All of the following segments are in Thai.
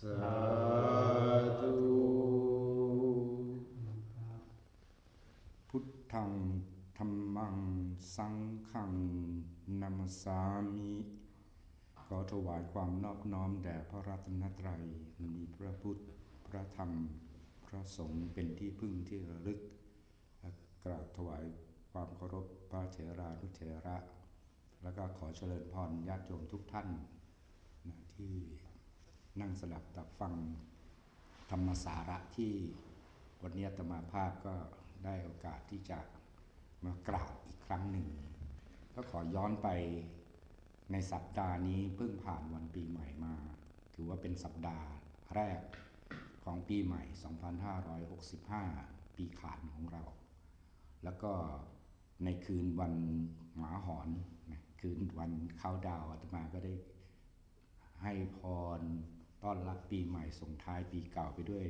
สาธุพุทธังธรรมัง สังฆังนามสามิ ขอถวายความนอบน้อมแด่พระรัตนตรัยมีพระพุทธ พระธรรม พระสงฆ์เป็นที่พึ่งที่ระลึก กราบถวายความเคารพพระเถรานุเถระ แล้วก็ขอเจริญพรญาติโยมทุกท่านที่ นั่งสลับตับฟังธรรมสาระที่วันนี้อาตมาภาพก็ได้โอกาสที่จะมากราบอีกครั้งหนึ่ง ก็ขอย้อนไปในสัปดาห์นี้เพิ่งผ่านวันปีใหม่มา ถือว่าเป็นสัปดาห์แรกของปีใหม่ 2565 ปีขานของเรา แล้วก็ในคืนวันหมาหอนนะคืนวันเข้าดาวอาตมาก็ได้ให้พร ต้อนรับปีใหม่ส่งท้ายปีเก่าไปด้วย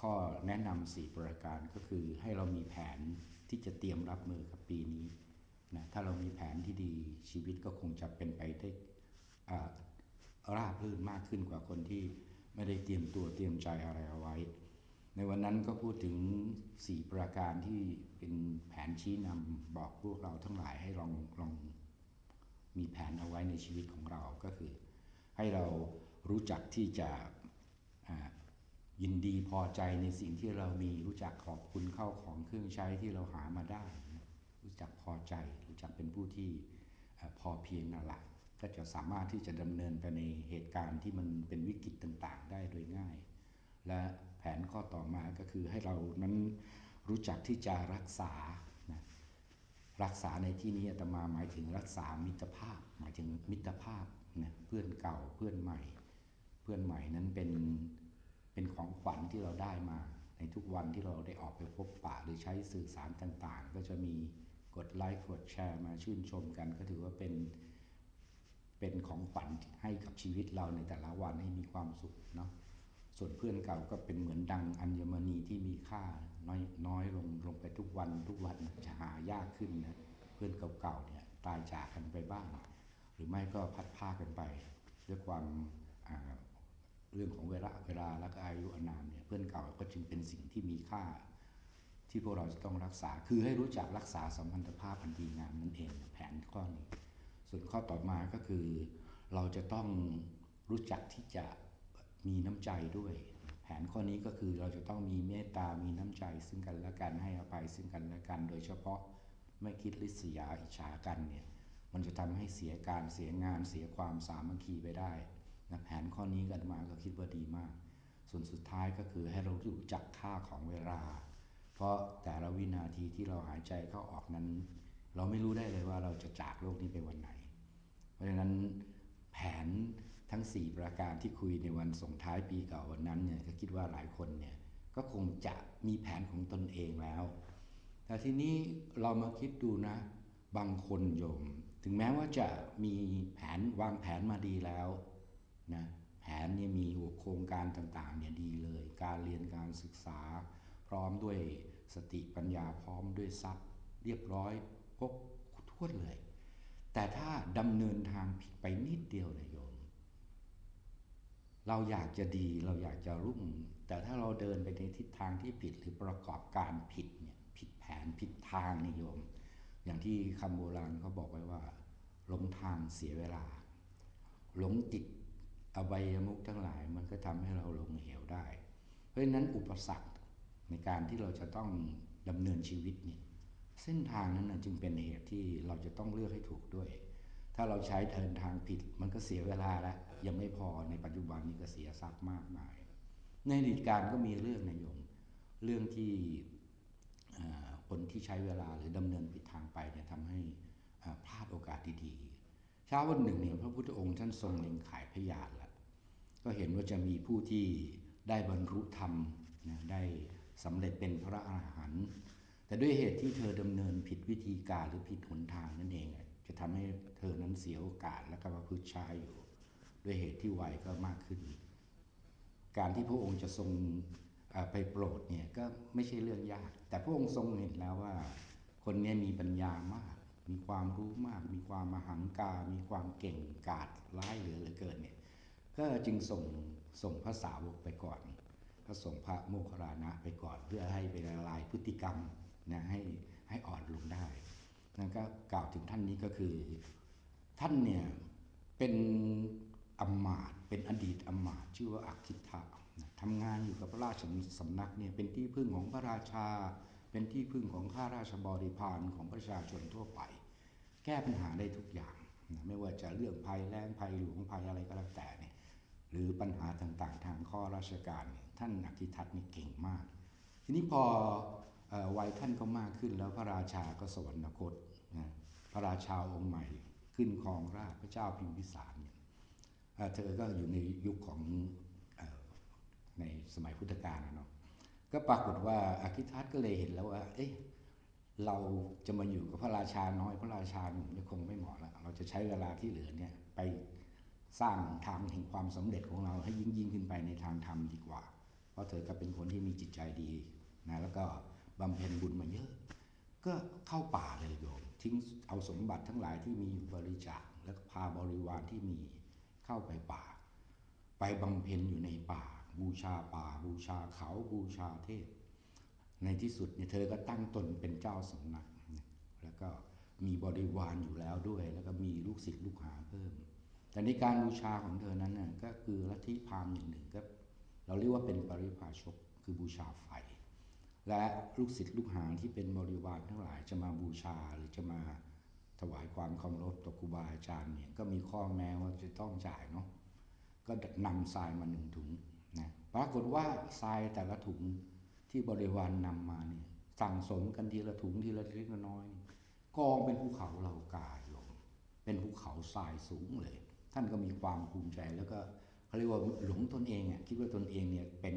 ข้อแนะนำสี่ประการก็คือให้เรามีแผนที่จะเตรียมรับมือกับปีนี้นะถ้าเรามีแผนที่ดีชีวิตก็คงจะเป็นไปได้ราบรื่นมากขึ้นกว่าคนที่ไม่ได้เตรียมตัวเตรียมใจอะไรเอาไว้ ในวันนั้นก็พูดถึง4ประการที่เป็นแผนชี้นำบอกพวกเราทั้งหลายให้ลองลองมีแผนเอาไว้ในชีวิตของเราก็คือ ให้เรา รู้จักที่จะยินดีพอใจในสิ่งที่เรามีรู้จักขอบคุณเข้าของเครื่องใช้ที่เราหามาได้ รู้จักพอใจ รู้จักเป็นผู้ที่พอเพียงนั่นแหละก็จะสามารถที่จะดำเนินไปในเหตุการณ์ที่มันเป็นวิกฤตต่างๆ ได้โดยง่าย และแผนข้อต่อมาก็คือให้เรานั้นรู้จักที่จะรักษานะรักษาในที่นี้อาตมาหมายถึงรักษามิตรภาพ หมายถึงมิตรภาพนะเพื่อนเก่าเพื่อนใหม่ เพื่อนใหม่นั้นเป็นเป็นของขวัญที่เราได้มา ในทุกวันที่เราได้ออกไปพบปะหรือใช้สื่อสารต่าง ๆ ก็จะมีกดไลค์กดแชร์มาชื่นชมกัน ก็ถือว่าเป็นเป็นของขวัญให้กับชีวิตเราในแต่ละวันให้มีความสุขเนาะส่วนเพื่อนเก่าก็เป็นเหมือนดังอัญมณีที่มีค่าน้อยน้อยลงลงไปทุกวันทุกวันจะหายากขึ้นนะเพื่อนเก่าๆเนี่ยตายจากกันไปบ้าง หรือไม่ก็พัดพากันไป ด้วยความ เรื่องของเวลาเวลาและก็อายุอนามเนี่ยเพื่อนเก่าก็จึงเป็นสิ่งที่มีค่า ที่พวกเราจะต้องรักษา คือให้รู้จักรักษาสัมพันธภาพอันดีงามนั่นเองแผนข้อนี้ ส่วนข้อต่อมาก็คือ เราจะต้องรู้จักที่จะมีน้ำใจด้วย แผนข้อนี้ก็คือเราจะต้องมีเมตตา มีน้ำใจ ซึ่งกันและกันให้อภัยซึ่งกันและกัน โดยเฉพาะไม่คิดริษยาอิจฉากันเนี่ยมันจะทำให้เสียการเสียงานเสียความสามัคคีไปได้ นะแผนข้อนี้กันมาก็คิดว่าดีมาก ส่วนสุดท้ายก็คือให้เรารู้จักค่าของเวลา เพราะแต่ละวินาทีที่เราหายใจเข้าออกนั้น เราไม่รู้ได้เลยว่าเราจะจากโลกนี้ไปวันไหน เพราะฉะนั้นแผนทั้ง 4 ประการที่คุยในวันส่งท้ายปีเก่าวันนั้นเนี่ยก็คิดว่าหลายคนเนี่ยก็คงจะมีแผนของตนเองแล้ว แต่ทีนี้เรามาคิดดูนะ บางคนโยม ถึงแม้ว่าจะมีแผนวางแผนมาดีแล้ว นะแผนเนี่ยมีโครงการต่างๆเนี่ยดีเลย การเรียนการศึกษา พร้อมด้วยสติปัญญาพร้อมด้วยทรัพย์ เรียบร้อยครบถ้วนเลย แต่ถ้าดำเนินทางผิดไปนิดเดียวนะโยม เราอยากจะดีเราอยากจะรุ่ง แต่ถ้าเราเดินไปในทิศทางที่ผิดหรือประกอบการผิดเนี่ยผิดแผนผิดทางนิยม อย่างที่คำโบราณเขาบอกไว้ว่าหลงทางเสียเวลาหลงติด อบายมุกทั้งหลายมันก็ทำให้เราลงเหวได้ เพราะฉะนั้นอุปสรรคในการที่เราจะต้องดำเนินชีวิตนี่เส้นทางนั้นนะจึงเป็นเหตุที่เราจะต้องเลือกให้ถูกด้วย ถ้าเราใช้เดินทางผิด มันก็เสียเวลาล้วยังไม่พอในปัจจุบันนี้ก็เสียทรัพย์มากมาย ในอดีตการก็มีเรื่องนายโยมเรื่องที่คนที่ใช้เวลาหรือดำเนินผิดทางไปเนี่ยทำให้พลาดโอกาสดีๆเช้าวันหนึ่งเนี่ยพระพุทธองค์ท่านทรงเล็งขายพยานแล้ว ก็เห็นว่าจะมีผู้ที่ได้บรรลุธรรมนะได้สำเร็จเป็นพระอาหารหันต์แต่ด้วยเหตุที่เธอดำเนินผิดวิธีการหรือผิดหนทางนั่นเอง จะทำให้เธอนั้นเสียโอกาสและก็ประพฤติชายอยู่ ด้วยเหตุที่วัยก็มากขึ้น การที่พระองค์จะทรงไปโปรดเนี่ยก็ไม่ใช่เรื่องยาก แต่พระองค์ทรงเห็นแล้วว่า คนนี้มีปัญญามาก มีความรู้มาก มีความมหังกา มีความเก่งกาจร้ายเหลือเหลือเกินเนี่ย ก็จึงส่งส่งพระสาวกไปก่อนก็ส่งพระโมคคัลลานะไปก่อนเพื่อให้ไปละลายพฤติกรรมนะให้ให้อ่อนลงได้นั่นก็กล่าวถึงท่านนี้ก็คือ ท่านเนี่ยเป็นอำมาตเป็นอดีตอำมาตชื่อว่าอักขิทะทำงานอยู่กับพระราชสำนักเนี่ยเป็นที่พึ่งของพระราชา เป็นที่พึ่งของข้าราชบริพารของประชาชนทั่วไป แก้ปัญหาได้ทุกอย่างนะไม่ว่าจะเรื่องภัยแล้งภัยหลวงภัยอะไรก็แล้วแต่เนี่ย หรือปัญหาต่างๆ ทางข้อราชการเนี่ยท่านอักขิทัตนี่เก่งมาก ทีนี้พอออวัยท่านก็มากขึ้นแล้วพระราชาก็สวรรคตนะพระราชาองค์ใหม่ขึ้นครองราชพระเจ้าพิมพิสารเนี่ยเธอก็อยู่ในยุคของอในสมัยพุทธกาลนะเนาะก็ปรากฏว่าอาคิทัตก็เลยเห็นแล้วว่า เอ๊ะเราจะมาอยู่กับพระราชาน้อยพระราชาหนุ่มเนี่ยคงไม่เหมาะแล้วเราจะใช้เวลาที่เหลือเนี่ยไป สร้างทางแห่งความสำเร็จของเราให้ยิ่งยิ่งขึ้นไปในทางธรรมดีกว่า เพราะเธอก็เป็นคนที่มีจิตใจดีนะแล้วก็บำเพ็ญบุญมาเยอะ ก็เข้าป่าเลยโยม ทิ้งเอาสมบัติทั้งหลายที่มีอยู่บริจาคแล้วพาบริวารที่มีเข้าไปป่า ไปบำเพ็ญอยู่ในป่า บูชาป่า บูชาเขาบูชาเทพ ในที่สุดเนี่ยเธอก็ตั้งตนเป็นเจ้าสำนัก แล้วก็มีบริวารอยู่แล้วด้วย แล้วก็มีลูกศิษย์ลูกหาเพิ่ม แต่ในการบูชาของเธอนั้นน่ะก็คือลัทธิพราหมณ์อย่างหนึ่งก็เราเรียกว่าเป็นปริพาชกคือบูชาไฟ และลูกศิษย์ลูกหาที่เป็นบริวารทั้งหลายจะมาบูชาหรือจะมาถวายความเคารพต่อครูบาอาจารย์เนี่ยก็มีข้อแม้ว่าจะต้องจ่ายเนาะก็นำทรายมาหนึ่งถุงนะปรากฏว่าทรายแต่ละถุงที่บริวารนำมาเนี่ยสั่งสมกันทีละถุงทีละเล็กละน้อยกองเป็นภูเขาเหล่ากาโยมเป็นภูเขาทรายสูงเลย ท่านก็มีความภูมิใจแล้วก็เขาเรียกว่าหลงตนเองอะคิดว่าตนเองเนี่ยเป็น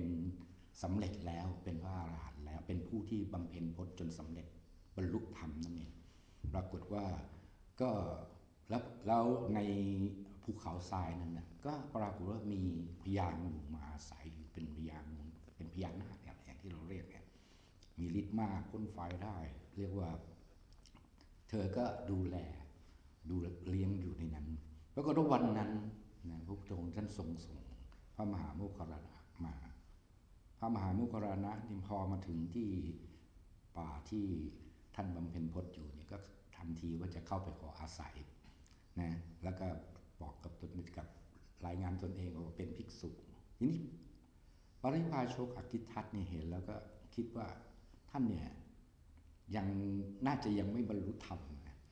สำเร็จแล้วเป็นพระอรหันต์แล้วเป็นผู้ที่บำเพ็ญพจน์จนสำเร็จบรรลุธรรมนั่นเองปรากฏว่าก็แล้วแล้วในภูเขาทรายนั้นนะก็ปรากฏว่ามีพญางูมาอาศัยอยู่เป็นพญางูเป็นพญานาคอย่างที่เราเรียกเนี่ยมีฤทธิ์มากพ่นไฟได้ เรียกว่า เธอก็ดูแลดูเลี้ยงอยู่ในนั้น แล้วก็วันนั้นนะพระพุทธองค์ท่านทรงส่งพระมหาโมคคลานะมา พระมหาโมคคลานะนี่พอมาถึงที่ป่าที่ท่านบำเพ็ญพจน์อยู่เนี่ยก็ทำทีว่าจะเข้าไปขออาศัยนะแล้วก็บอกกับตนกับรายงานตนเองว่าเป็นภิกษุทีนี้ปริพาชกอกิทัตเนี่ยเห็นแล้วก็คิดว่าท่านเนี่ยยังน่าจะยังไม่บรรลุธรรม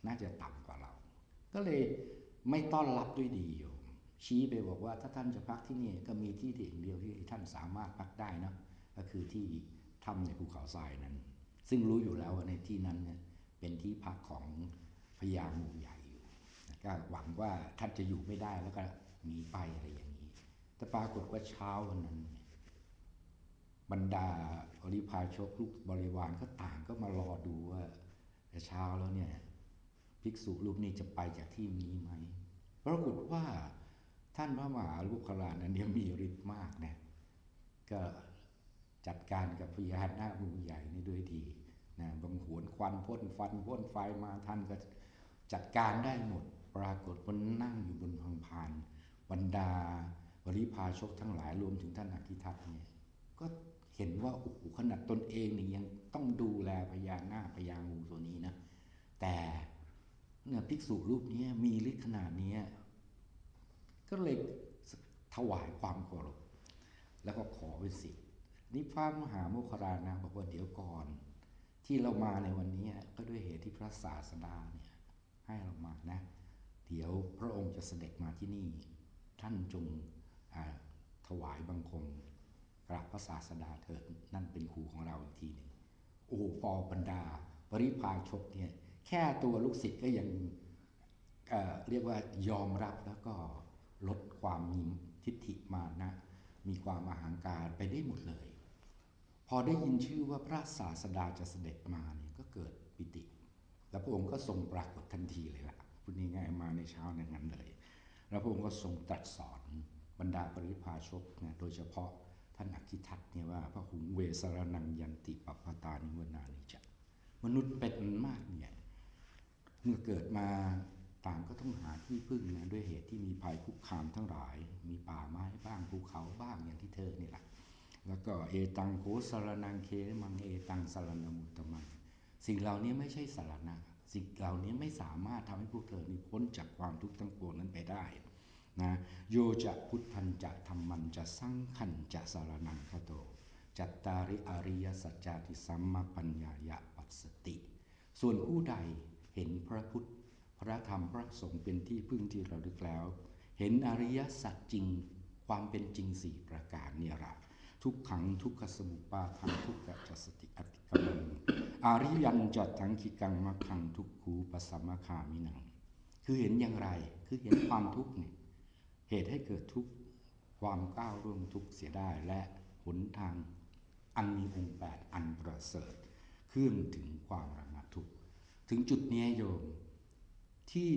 น่าจะต่ำกว่าเรา ก็เลย ไม่ต้อนรับด้วยดีโยมชี้ไปบอกว่าถ้าท่านจะพักที่นี่ก็มีที่เดียวเดียวที่ท่านสามารถพักได้นะก็คือที่ถ้ำในภูเขาทรายนั้น ซึ่งรู้อยู่แล้วว่าในที่นั้นเนี่ยเป็นที่พักของพญางูใหญ่อยู่ก็หวังว่าท่านจะอยู่ไม่ได้แล้วก็หนีไปอะไรอย่างนี้ แต่ปรากฏว่าเช้าวันนั้น บรรดาบริพาชกลูกบริวารก็ต่างก็มารอดูว่าแต่เช้าแล้วเนี่ย ภิกษุรูปนี้จะไปจากที่นี้ไหม ปรากฏว่าท่านพระมหาลูกขลานั้นเนี่ยมีฤทธิ์มากนะก็จัดการกับพญานาคงูใหญ่นี่ด้วยดีนะบังหวนควันพ่นฟันพ่นไฟมาท่านก็จัดการได้หมด ปรากฏว่านั่งอยู่บนพังพานบรรดาบริพาชกทั้งหลายรวมถึงท่านอคิทัตเนี่ยก็เห็นว่าโอ้โหขนาดตนเองเนี่ยังต้องดูแลพญานาคพญางูตัวนี้นะแต่เนี่ยภิกษุรูปนี้มีฤทธิ์ขนาดนี้ ก็เลยถวายความเคารพแล้วก็ขอเป็นสิทธิ์นี่พระมหาโมคคลลานะบอกว่าเดี๋ยวก่อน ที่เรามาในวันนี้ก็ด้วยเหตุที่พระศาสดาเนี่ยให้เรามานะเดี๋ยวพระองค์จะเสด็จมาที่นี่ ท่านจงถวายบังคมกราบพระศาสดาเถิดนั่นเป็นครูของเราอีกทีหนึ่งโอ้โหปอบรรดา ปริพาชกเนี่ยแค่ตัวลูกศิษย์ก็ยังเเรียกว่ายอมรับแล้วก็ ลดความมีทิฏฐิมานะ มีความอาหังการไปได้หมดเลย พอได้ยินชื่อว่าพระศาสดาจะเสด็จมาเนี่ยก็เกิดปิติ แล้วพระองค์ก็ทรงปรากฏทันทีเลยล่ะพูดง่ายๆมาในเช้านั้นนั้นเลย แล้วพระองค์ก็ทรงตรัสสอนบรรดาปริพาชกนะโดยเฉพาะท่านอคิทัตเนี่ยว่าพระหุงเวสรนังยันติปปตานิวนานิจะมนุษย์เป็นมากเนี่ยเมื่อเกิดมา ต่างก็ต้องหาที่พึ่งนะด้วยเหตุที่มีภัยคุกคามทั้งหลาย มีป่าไม้บ้างภูเขาบ้างอย่างที่เธอนี่แหละแล้วก็เอตังโคสารนังเคมังเอตังสารนมุตมังสิ่งเหล่านี้ไม่ใช่สารณะสิ่งเหล่านี้ไม่สามารถทำให้พวกเธอนี้พ้นจากความทุกข์ทั้งปวงนั้นไปได้นะโยจะพุทธันจะธรรมันจะสังขันจะสารนังคโต จัตตาริอริยสัจจาติสัมมาปัญญายะปัสสติ ส่วนผู้ใดเห็นพระพุทธ พระธรรมพระสงฆ์เป็นที่พึ่งที่เระลึกแล้ว เห็นอริยสัจจริงความเป็นจริงสี่ประการเนี่ยละทุกขังทุกขสมุปาทังทุกขจัสติอติกมังอาริยันจัดทั้งคิกังมัคคังทุกขูปสัมมาคามินัง คือเห็นอย่างไรคือเห็นความทุกข์เนี่ยเหตุให้เกิดทุกข์ความก้าวร่วงทุกข์เสียได้และหนทางอันมีองค์แปดอันประเสริฐเคลื่อนถึงความระงับทุกข์ถึงจุดนี้โยม ที่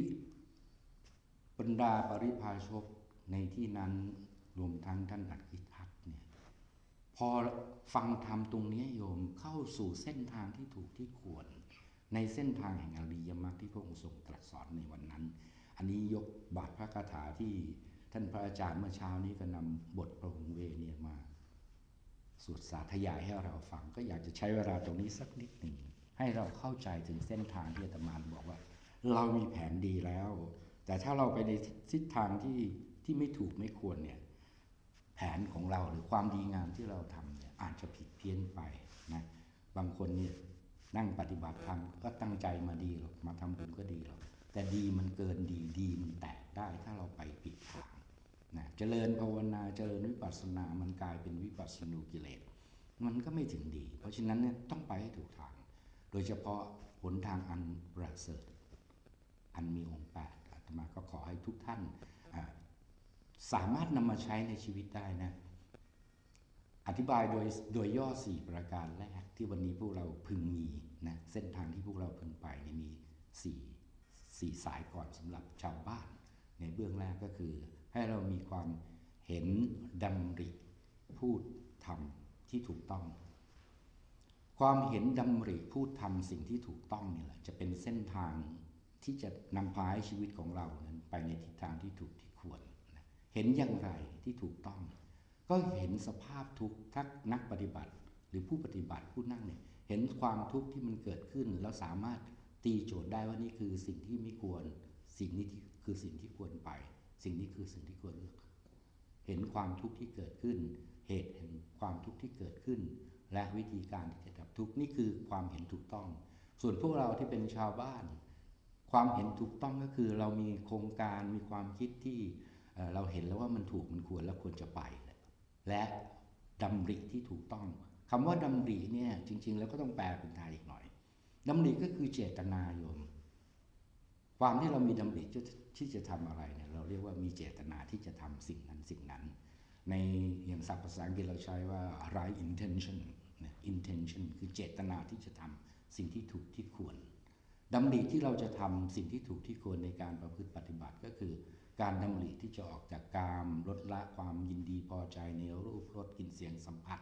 บรรดาปริพาชกในที่นั้นรวมทั้งท่านอักขิทัตเนี่ยพอฟังธรรมตรงนี้โยมเข้าสู่เส้นทางที่ถูกที่ควร ในเส้นทางแห่งอริยมรรคที่พระองค์ทรงตรัสสอนในวันนั้น อันนี้ยกบาทพระคาถาที่ท่านพระอาจารย์เมื่อเช้านี้ก็นำบทพระองค์เวเนี่ยมาสวดสาธยายให้เราฟังก็อยากจะใช้เวลาตรงนี้สักนิดหนึ่งให้เราเข้าใจถึงเส้นทางที่อาตมาบอกว่า เรามีแผนดีแล้ว แต่ถ้าเราไปในทิศทางที่ที่ไม่ถูกไม่ควรเนี่ย แผนของเราหรือความดีงามที่เราทำเนี่ยอาจจะผิดเพี้ยนไปนะบางคนเนี่ยนั่งปฏิบัติธรรมก็ตั้งใจมาดีหรอกมาทำบุญก็ดีหรอกแต่ดีมันเกินดีดีมันแตกได้ถ้าเราไปผิดทางนะเจริญภาวนาเจริญวิปัสสนา มันกลายเป็นวิปัสสนูกิเลสมันก็ไม่ถึงดี เพราะฉะนั้นเนี่ยต้องไปให้ถูกทาง โดยเฉพาะหนทางอันประเสริฐ อันมีองค์แปดอาตมาก็ขอให้ทุกท่านสามารถนำมาใช้ในชีวิตได้นะ อธิบายโดยโดยย่อสี่ประการแรกที่วันนี้พวกเราพึงมีนะเส้นทางที่พวกเราพึงไปนี่มีสี่สี่สายก่อนสำหรับชาวบ้าน ในเบื้องแรกก็คือ ให้เรามีความเห็นดำริพูดทำที่ถูกต้อง ความเห็นดำริพูดทำสิ่งที่ถูกต้องนี่แหละจะเป็นเส้นทาง ที่จะนำพาให้ชีวิตของเรานั้นไปในทิศทางที่ถูกที่ควรนะเห็นอย่างไรที่ถูกต้อง ก็เห็นสภาพทุกข์ทักนักปฏิบัติ หรือผู้ปฏิบัติผู้นั่งเนี่ยเห็นความทุกข์ที่มันเกิดขึ้น แล้วสามารถตีโจทย์ได้ว่านี่คือสิ่งที่ไม่ควร สิ่งนี้คือสิ่งที่ควรไป สิ่งนี้คือสิ่งที่ควรเลือก เห็นความทุกข์ที่เกิดขึ้น เหตุเห็นความทุกข์ที่เกิดขึ้น และวิธีการที่จะดับทุกข์นี่คือความเห็นถูกต้อง ส่วนพวกเราที่เป็นชาวบ้าน ความเห็นถูกต้องก็คือเรามีโครงการมีความคิดที่เราเห็นแล้วว่ามันถูกมันควรแล้วควรจะไป และดำริที่ถูกต้องคำว่าดำริเนี่ยจริง ๆ แล้วก็ต้องแปลเป็นไทยอีกหน่อยดำริก็คือเจตนาโยม ความที่เรามีดำริที่จะทำอะไรเนี่ยเราเรียกว่ามีเจตนาที่จะทำสิ่งนั้นสิ่งนั้น ในอย่างศัพท์ภาษาอังกฤษเราใช้ว่า right intention intention คือเจตนาที่จะทำสิ่งที่ถูกที่ควร ดำริที่เราจะทำสิ่งที่ถูกที่ควรในการประพฤติปฏิบัติก็คือ การดำริที่จะออกจากกามลดละความยินดีพอใจในรูปรสกลิ่นเสียงสัมผัส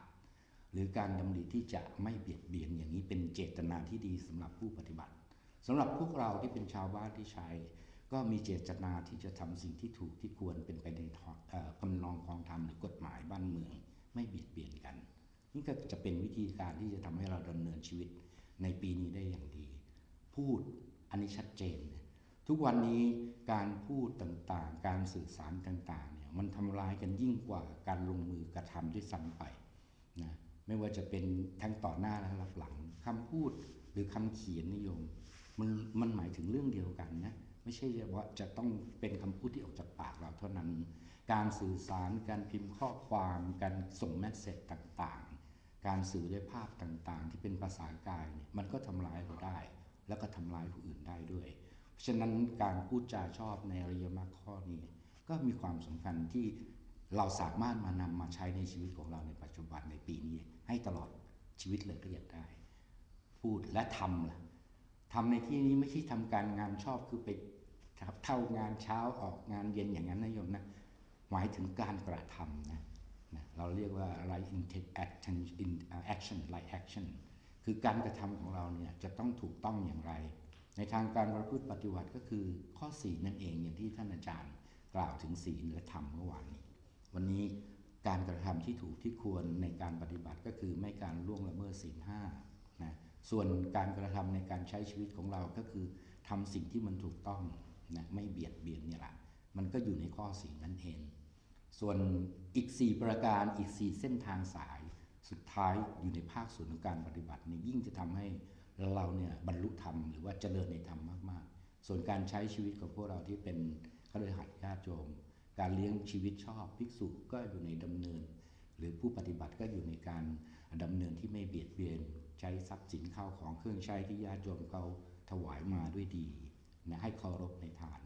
หรือการดำริที่จะไม่เบียดเบียนอย่างนี้เป็นเจตนาที่ดีสำหรับผู้ปฏิบัติสำหรับพวกเราที่เป็นชาวบ้านที่ใช้ ก็มีเจตนาที่จะทำสิ่งที่ถูกที่ควรเป็นไปในทางเอ่อกำนองครองธรรมหรือกฎหมายบ้านเมือง ไม่เบียดเบียนกัน นี่ก็จะเป็นวิธีการที่จะทำให้เราดำเนินชีวิตในปีนี้ได้อย่างดี พูดอันนี้ชัดเจนนะทุกวันนี้การพูดต่างๆ การสื่อสารต่างๆเนี่ยมันทำลายกันยิ่งกว่าการลงมือกระทำด้วยซ้ำไปนะไม่ว่าจะเป็นทั้งต่อหน้าและรับหลังคำพูดหรือคำเขียนนิยมมันมันหมายถึงเรื่องเดียวกันนะไม่ใช่ว่าจะต้องเป็นคำพูดที่ออกจากปากเราเท่านั้น การสื่อสารการพิมพ์ข้อความการส่งแมสเซจต่างๆ การสื่อด้วยภาพต่างๆ ที่เป็นภาษากายเนี่ยมันก็ทำร้าย แล้วก็ทำร้ายผู้อื่นได้ด้วย เพราะฉะนั้นการพูดจาชอบในอริยมรรคข้อนี้ ก็มีความสำคัญที่เราสามารถมานำมาใช้ในชีวิตของเราในปัจจุบันในปีนี้ ให้ตลอดชีวิตเลยก็อยากได้ พูดและทำล่ะทำในที่นี้ไม่ใช่ทำการงานชอบคือไปเท่างานเช้าออกงานเย็นอย่างนั้นนะโยมนะหมายถึงการกระทำนะนะเราเรียกว่า like intent action in uh, action like action คือการกระทำของเราเนี่ยจะต้องถูกต้องอย่างไร ในทางการประพฤติปฏิบัติก็คือข้อสีนั่นเองอย่างที่ท่านอาจารย์กล่าวถึงศีลและธรรมเมื่อวานนี้ วันนี้การกระทำที่ถูกที่ควรในการปฏิบัติก็คือไม่การล่วงละเมิดศีลห้านะส่วนการกระทำในการใช้ชีวิตของเราก็คือทำสิ่งที่มันถูกต้องนะไม่เบียดเบียนเนี่ยแหละมันก็อยู่ในข้อสี่นั้นเอง ส่วนอีก 4 ประการอีก 4 เส้นทางสาย สุดท้ายอยู่ในภาคส่วนของการปฏิบัตินี่ยิ่งจะทำให้เราเนี่ยบรรลุธรรมหรือว่าเจริญในธรรมมากๆ ส่วนการใช้ชีวิตของพวกเราที่เป็นคฤหัสญาติโยมการเลี้ยงชีวิตชอบภิกษุก็อยู่ในดำเนิน หรือผู้ปฏิบัติก็อยู่ในการดำเนินที่ไม่เบียดเบียน ใช้ทรัพย์สินข้าวของเครื่องใช้ที่ญาติโยมเขาถวายมาด้วยดีนะให้เคารพในทาน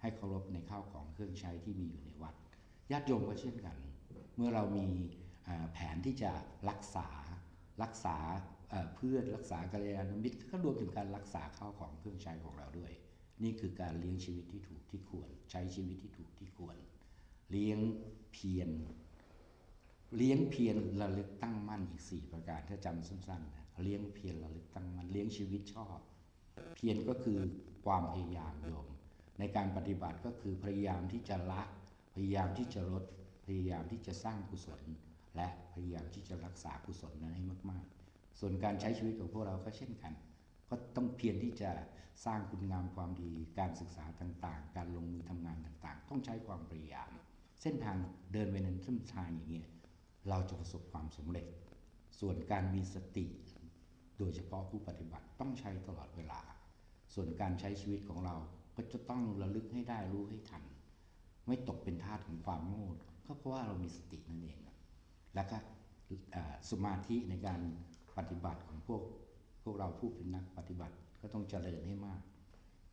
ให้เคารพในข้าวของเครื่องใช้ที่มีอยู่ในวัด ญาติโยมก็เช่นกัน เมื่อเรามี แผนที่จะรักษารักษาเพื่อนรักษากัลยาณมิตรก็รวมถึงการรักษาข้าวของเครื่องใช้ของเราด้วย นี่คือการเลี้ยงชีวิตที่ถูกที่ควร ใช้ชีวิตที่ถูกที่ควร เลี้ยงเพียรเลี้ยงเพียรระลึกตั้งมั่นอีก 4 ประการถ้าจำสั้นๆนะเลี้ยงเพียรระลึกตั้งมั่นเลี้ยงชีวิตชอบ เพียรก็คือความพยายามโยม ในการปฏิบัติก็คือพยายามที่จะละพยายามที่จะลดพยายามที่จะสร้างกุศล และพยายามที่จะรักษากุศลนั้นให้มาก ๆ ส่วนการใช้ชีวิตของพวกเราก็เช่นกัน ก็ต้องเพียรที่จะสร้างคุณงามความดี การศึกษาต่างๆ การลงมือทำงานต่างๆ ต้องใช้ความพยายาม เส้นทางเดินไปในเส้นทางอย่างเงี้ยเราจะประสบความสำเร็จ ส่วนการมีสติ โดยเฉพาะผู้ปฏิบัติต้องใช้ตลอดเวลา ส่วนการใช้ชีวิตของเราก็จะต้องระลึกให้ได้รู้ให้ทัน ไม่ตกเป็นทาสของความโง่ก็เพราะว่าเรามีสตินั่นเองอะ แล้วก็สมาธิในการปฏิบัติของพวกพวกเราผู้เป็นนักปฏิบัติก็ต้องเจริญให้มาก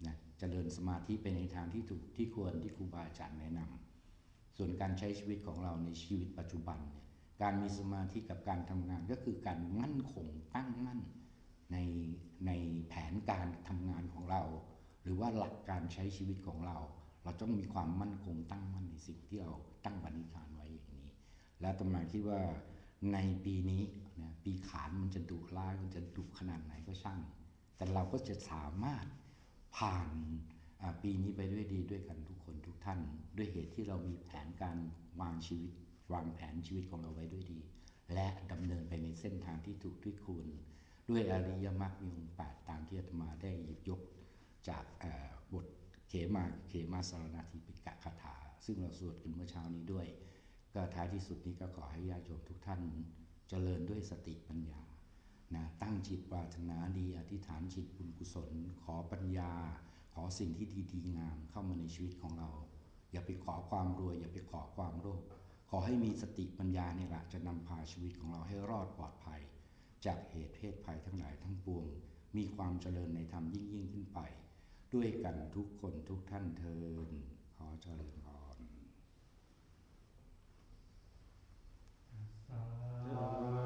นะเจริญสมาธิไปในทางที่ถูกที่ควรที่ครูบาอาจารย์แนะนำส่วนการใช้ชีวิตของเราในชีวิตปัจจุบันเนี่ยการมีสมาธิกับการทำงานก็คือการมั่นคงตั้งมั่นในในแผนการทำงานของเรา หรือว่าหลักการใช้ชีวิตของเรา เราต้องมีความมั่นคงตั้งมั่นในสิ่งที่เราตั้งปณิธานไว้อย่าง และตมาคิดว่าในปีนี้นะปีขานมันจะดุร้ายมันจะดุขนาดไหนก็ช่าง แต่เราก็จะสามารถผ่านปีนี้ไปด้วยดีด้วยกันทุกคนทุกท่าน ด้วยเหตุที่เรามีแผนการวางชีวิต วางแผนชีวิตของเราไว้ด้วยดี และดำเนินไปในเส้นทางที่ถูกที่ควรด้วยอริยมรรคมีองค์แปดตามที่อาตมาได้หยิบยกจากบทเขมาเขมาสารนาธิปิกะคาถา ซึ่งเราสวดกันเมื่อเช้านี้ด้วย ก็ท้ายที่สุดนี้ก็ขอให้ญาติโยมทุกท่านเจริญด้วยสติปัญญานะตั้งจิตปรารถนาดีอธิษฐานจิตบุญกุศล ขอปัญญา ขอสิ่งที่ดีดีๆงามเข้ามาในชีวิตของเรา อย่าไปขอความรวย อย่าไปขอความโลภขอให้มีสติปัญญาเนี่ยแหละจะนำพาชีวิตของเราให้รอดปลอดภัย จากเหตุเพศภัยทั้งหลายทั้งปวง มีความเจริญในธรรมยิ่งยิ่งขึ้นไป ด้วยกันทุกคนทุกท่านเทินขอเจริญ Ah.